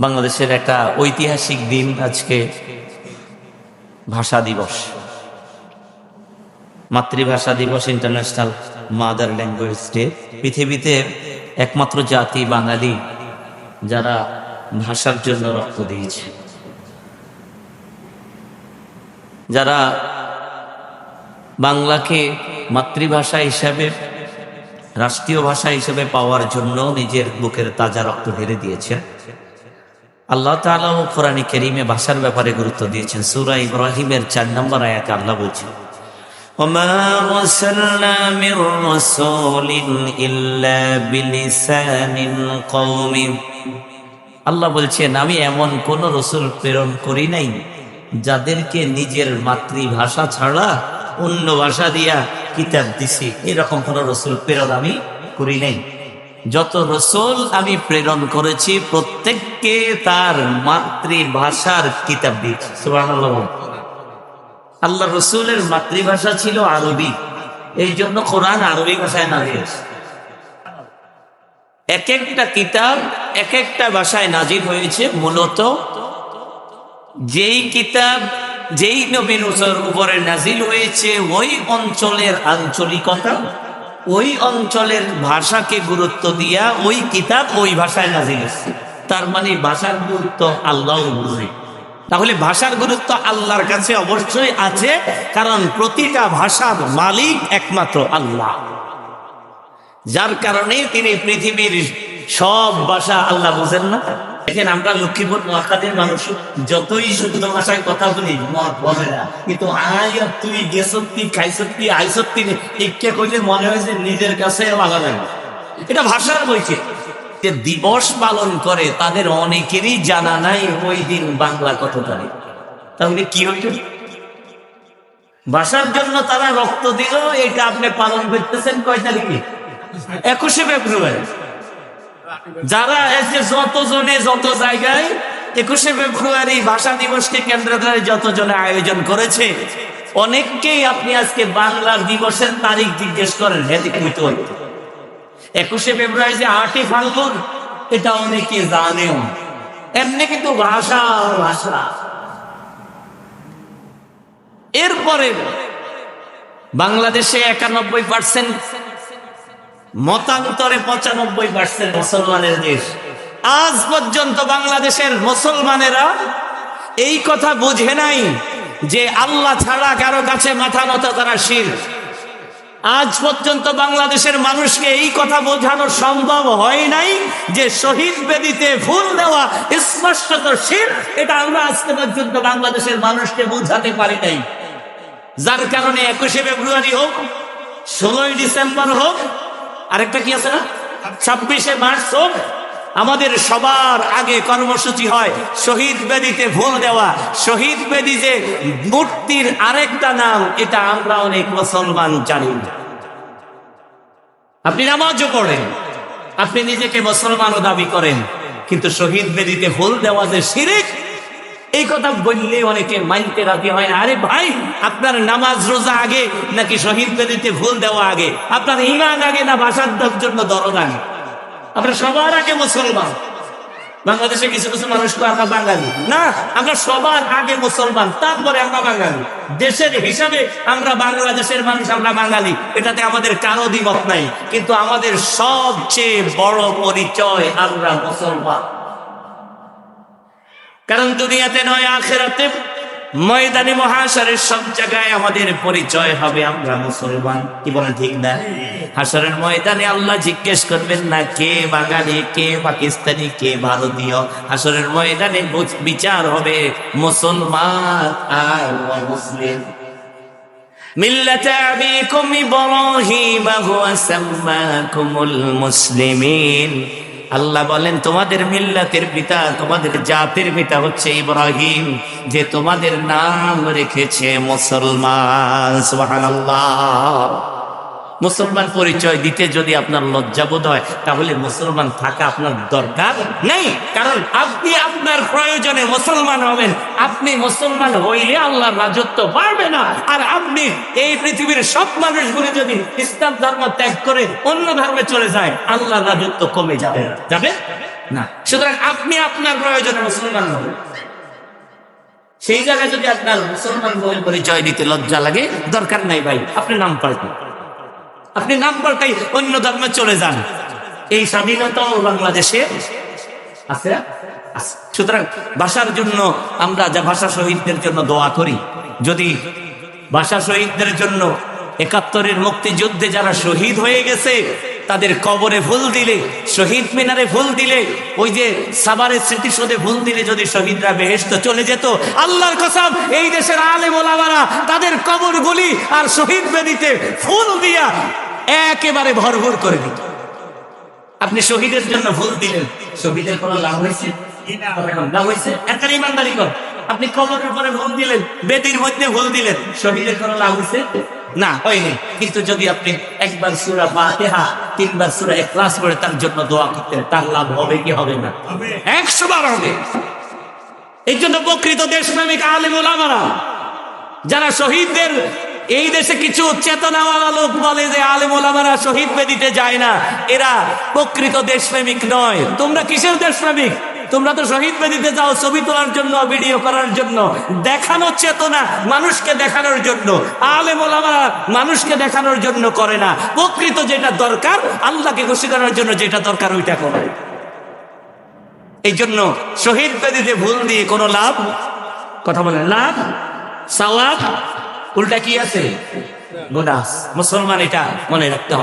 বাংলাদেশের একটা ঐতিহাসিক দিন আজকে ভাষা দিবস। মাতৃভাষা দিবস ইন্টারন্যাশনাল মাদার ল্যাঙ্গুয়েজ ডে পৃথিবীতে একমাত্র জাতি বাঙালি যারা ভাষার জন্য রক্ত দিয়েছে। যারা বাংলাকে মাতৃভাষা হিসাবে, রাষ্ট্রীয় ভাষা হিসেবে পাওয়ার জন্য নিজের বুকের তাজা রক্ত ঢেলে দিয়েছেন আল্লাহ তাআলা ও কোরআনী কেরিমে ভাষার ব্যাপারে গুরুত্ব দিয়েছেন সূরা ইব্রাহিমের চার নম্বর আয়াতে আল্লাহ বলছেন وما أرسلنا من رسول إلا بلسان قومه আল্লাহ বলছেন আমি এমন কোন রসুল প্রেরণ করি নাই যাদেরকে নিজের মাতৃভাষা ছাড়া অন্য ভাষা দিয়া কিতাব দিছি এরকম কোন রসুল প্রেরণ আমি করি নাই যত রসুল আমি প্রেরণ করেছি, প্রত্যেককে তার মাতৃভাষার কিতাব দিয়েছি। আল্লাহ রসুলের মাতৃভাষা ছিল আরবি। এই জন্য কোরআন আরবি ভাষায় নাজিল এক একটা কিতাব এক একটা ভাষায় নাজিল হয়েছে মূলত যেই কিতাব যেই নবীন উপরে নাজিল হয়েছে ওই অঞ্চলের আঞ্চলিকতা। ওই অঞ্চলের ভাষাকে গুরুত্ব দিয়া ওই কিতাব ওই ভাষায় নাজিল তার মানে ভাষার গুরুত্ব আল্লাহ বুঝে তাহলে ভাষার গুরুত্ব আল্লাহর কাছে অবশ্যই আছে, কারণ প্রতিটা ভাষার মালিক একমাত্র আল্লাহ। যার কারণে তিনি পৃথিবীর সব ভাষা আল্লাহ বুঝেন না। দেখেন আমরা লক্ষ্মীপুর নোয়াখালীর মানুষ, যতই শুদ্ধ ভাষায় কথা বলি, মত বলে না। কিন্তু আয় তুই গেছত্তি খাইছত্তি আইসত্তি ইচ্ছে কইলে মনে হয় যে নিজের কাছে ভালো লাগে এটা ভাষার বৈচিত্র্য। যে দিবস পালন করে, তাদের অনেকেরই জানা নাই ওই দিন বাংলা কত তারিখ। তাহলে কি হইল? ভাষার জন্য তারা রক্ত দিল, এটা আপনি পালন করতেছেন কয় তারিখে? একুশে ফেব্রুয়ারি। যারা এসে যত জনে যত জায়গায় একুশে ফেব্রুয়ারি ভাষা দিবসকে কেন্দ্র করে যত জনে আয়োজন করেছে, অনেককেই আপনি আজকে বাংলার দিবসের তারিখ জিজ্ঞেস করেন হেদিক হইতে হইতে একুশে ফেব্রুয়ারি যে আটই ফাল্গুন, এটা অনেকে জানেও। এমনি কিন্তু ভাষা ভাষা। এরপরে বাংলাদেশে একানব্বই পার্সেন্ট মতান্তরে পঁচানব্বই পার্সেন্ট মুসলমানের দেশ। আজ পর্যন্ত বাংলাদেশের মুসলমানেরা এই কথা বুঝে নাই যে আল্লাহ ছাড়া কারও কাছে মাথা নত করা শির। আজ পর্যন্ত বাংলাদেশের মানুষকে এই কথা বোঝানো সম্ভব হয় নাই যে শহীদ বেদিতে ফুল দেওয়া স্পষ্টত শির, এটা আমরা আজকে পর্যন্ত বাংলাদেশের মানুষকে বোঝাতে পারি নাই। যার কারণে একুশে ফেব্রুয়ারি হোক, ষোলোই ডিসেম্বর হোক আরেকটা কি আছে না? ছাব্বিশে মার্চ হোক আমাদের সবার আগে কর্মসূচি হয় শহীদ বেদিতে ভোল দেওয়া। শহীদ বেদি যে মূর্তির আরেকটা নাম, এটা আমরা অনেক মুসলমান জানি। আপনি নামাজও পড়েন, আপনি নিজেকে মুসলমানও দাবি করেন, কিন্তু শহীদ বেদিতে ভোল দেওয়া যে শিরিক এই কথা বললে অনেকে মানতে রাজি হয় না। আরে ভাই, আপনার নামাজ রোজা আগে নাকি শহীদ বেদিতে ফুল দেওয়া আগে? আপনার ইমান আগে না ভাষার জন্য দরদ আগে? আমরা সবার আগে মুসলমান। বাংলাদেশে কিছু কিছু মানুষ তো আমরা বাঙালি। না, আমরা সবার আগে মুসলমান, তারপরে আমরা বাঙালি। দেশের হিসাবে আমরা বাংলাদেশের মানুষ, আমরা বাঙালি। এটাতে আমাদের কারও দ্বিমত নাই। কিন্তু আমাদের সবচেয়ে বড় পরিচয় আমরা মুসলমান। কারণ দুনিয়াতে নয়, আখেরাতে ময়দানি মহাশরের সব জায়গায় আমাদের পরিচয় হবে, আমরা মুসলমান। কি বলেন ঠিক না? হাসরের ময়দানে আল্লাহ জিজ্ঞেস করবেন না, কে বাঙালি, কে পাকিস্তানি, কে ভারতীয়? হাসরের ময়দানে বিচার হবে, মুসলমান আর মুসলিম। মিল্লাত আবিকুম ইব্রাহিম, হুয়া সাম্মাকুমুল মুসলিমিন। আল্লাহ বলেন, তোমাদের মিল্লাতের পিতা, তোমাদের জাতির পিতা হচ্ছে ইব্রাহিম, যে তোমাদের নাম রেখেছে মুসলমান। সুবহানাল্লাহ। মুসলমান পরিচয় দিতে যদি আপনার লজ্জাবোধ হয়, তাহলে মুসলমান থাকা আপনার দরকার নেই। কারণ আপনি আপনার প্রয়োজনে মুসলমান হবেন। আপনি মুসলমান হইলে আল্লাহর রাজত্ব পারবে না। আর আপনি এই পৃথিবীর সব মানুষগুলি যদি ইসলাম ধর্ম ত্যাগ করে অন্য ধর্মে চলে যায়, আল্লাহর রাজত্ব কমে যাবে। যাবে? না। সুতরাং আপনি আপনার প্রয়োজনে মুসলমান হবেন। সেই জায়গায় যদি আপনার মুসলমান বলে পরিচয় দিতে লজ্জা লাগে, দরকার নাই ভাই। আপনি নাম পাল্টান। আপনি নাম পাল্টাই অন্য ধর্মে চলে যান এই স্বাধীনতাও বাংলাদেশে আছে আছে। সুতরাং ভাষার জন্য আমরা যা ভাষা শহীদদের জন্য দোয়া করি যদি ভাষা শহীদদের জন্য একাত্তরের মুক্তিযুদ্ধে যারা শহীদ হয়ে গেছে তাদের কবরে ফুল দিলে, শহীদ মিনারে ফুল দিলে, ওই যে সাবারের স্মৃতিসৌধে ফুল দিলে যদি শহীদরা বেহেস্ত চলে যেত, আল্লাহর কসম, এই দেশের আলেম ওলামারা তাদের কবরগুলি আর শহীদ বেদিতে ফুল দিয়া একেবারে ভরভর করে দিত। আপনি শহীদের জন্য ভুল দিলেন, শহীদের কোনো লাভ হয়েছে? কর। আপনি কবরের উপরে ভুল দিলেন, বেদির মধ্যে ভুল দিলেন, শহীদের কোনো লাভ হয়েছে? না, হয়নি। কিন্তু যদি আপনি একবার সুরা ফাতিহা, তিনবার সুরা ইখলাস করে তার জন্য দোয়া করতেন তার লাভ হবে কি হবে না? একশো বার হবে। এই জন্য প্রকৃত দেশপ্রেমিক, আলেম ওলামারা যারা শহীদদের, এই দেশে কিছু চেতনাওয়ালা লোক বলে যে আলেম ওলামারা শহীদ বেদিতে যায় না, এরা প্রকৃত দেশপ্রেমিক নয়। তোমরা কিসের দেশপ্রেমিক? তোমরা তো শহীদ বেদিতে যাও, ছবি তোলার জন্য, ভিডিও করার জন্য। দেখানোর চেতনা মানুষকে দেখানোর জন্য। আলেম ওলামারা মানুষকে দেখানোর জন্য করে না। প্রকৃত যেটা দরকার, আল্লাহকে খুশি করার জন্য যেটা দরকার, ওইটা করে। এই জন্য শহীদ বেদিতে ভুল দিয়ে কোনো লাভ? কথা বলেন, লাভ? সওয়াব? উল্টা কি আছে? গুনাহ মুসলমান এটা মনে রাখতে হবে।